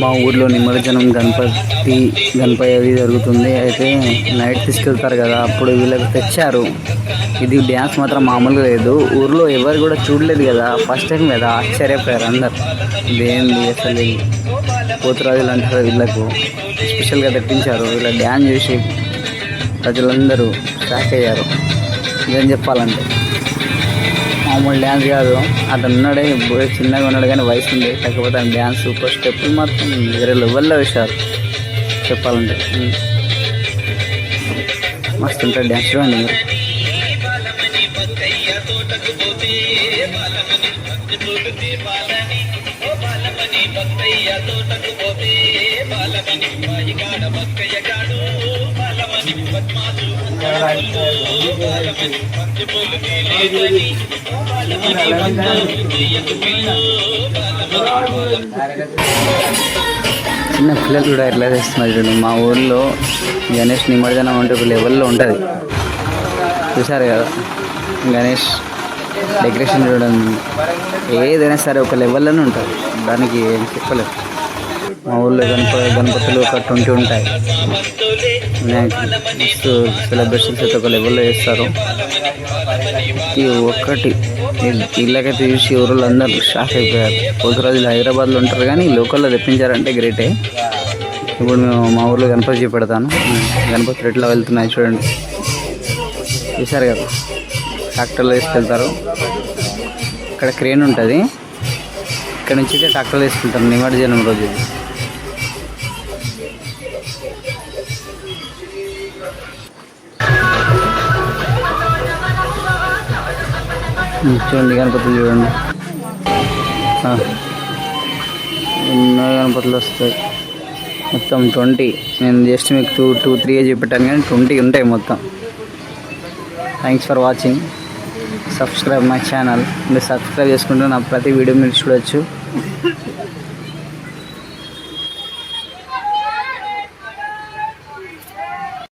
మా ఊర్లో నిమజ్జనం గణపతి గణపతి అది జరుగుతుంది. అయితే నైట్ తీసుకెళ్తారు కదా అప్పుడు వీళ్ళకి తెచ్చారు. ఇది డ్యాన్స్ మాత్రం మామూలుగా లేదు. ఊర్లో ఎవరు కూడా చూడలేదు కదా ఫస్ట్ టైం కదా ఆశ్చర్యపోయారు అందరు. ఇదేంది అసలు పోతురాజులు అంటారు వీళ్ళకు. స్పెషల్గా తెప్పించారు. వీళ్ళ డ్యాన్స్ చూసి ప్రజలందరూ షాక్ అయ్యారు. ఏం చెప్పాలంటే. మామూలు డ్యాన్స్ కాదు. అతను ఉన్నాడే బోయ్ చిన్నగా ఉన్నాడు కానీ వయసు ఉంది. కాకపోతే ఆయన డ్యాన్స్ సూపర్ స్టెప్పులు మాత్రం వేరే లెవెల్లో వేశారు. చెప్పాలంటే. మస్తు ఉంటాడు డ్యాన్స్ చూడండి మీరు. చిన్న పిల్లలు కూడా ఎట్లా చేస్తున్నారు మా ఊళ్ళో గణేష్ నిమజ్జనం అంటే ఒక లెవెల్లో ఉంటుంది. చూసారు కదా గణేష్ డెకరేషన్ చూడండి. ఏదైనా సరే ఒక లెవెల్లోనే ఉంటుంది దానికి ఏం చెప్పలేదు మా ఊళ్ళో గణప గణపతులు ఒక ట్వంటీ ఉంటాయి. మస్తు సెలబ్రేషన్స్ అయితే ఒక లెవెల్లో చేస్తారు. ఈ ఒక్కటి. ఇళ్ళకైతే చూసి ఊరిలో అందరూ షాక్ అయిపోయారు. కొద్ది రోజులు హైదరాబాద్లో ఉంటారు కానీ లోకల్లో తెప్పించారంటే గ్రేటే. ఇప్పుడు మేము మా ఊర్లో గణపతి చూపెడతాను గణపతి ఎట్లా వెళ్తున్నాయి చూడండి. చూసారు కదా. ట్రాక్టర్లో తీసుకెళ్తారు. ఇక్కడ క్రేన్ ఉంటుంది. ఇక్కడ నుంచి అయితే ట్రాక్టర్లో తీసుకెళ్తారు. నిమజ్జనం రోజు చూడండి గణపతులు చూడండి. ఎన్నో గణపతులు వస్తాయి. మొత్తం ట్వంటీ. నేను జస్ట్ మీకు టూ టూ త్రీ చూపెట్టాను కానీ ట్వంటీ ఉంటాయి మొత్తం. Thanks for watching subscribe my channel మీరు సబ్స్క్రైబ్ చేసుకుంటే నా ప్రతి వీడియో మీరు చూడొచ్చు.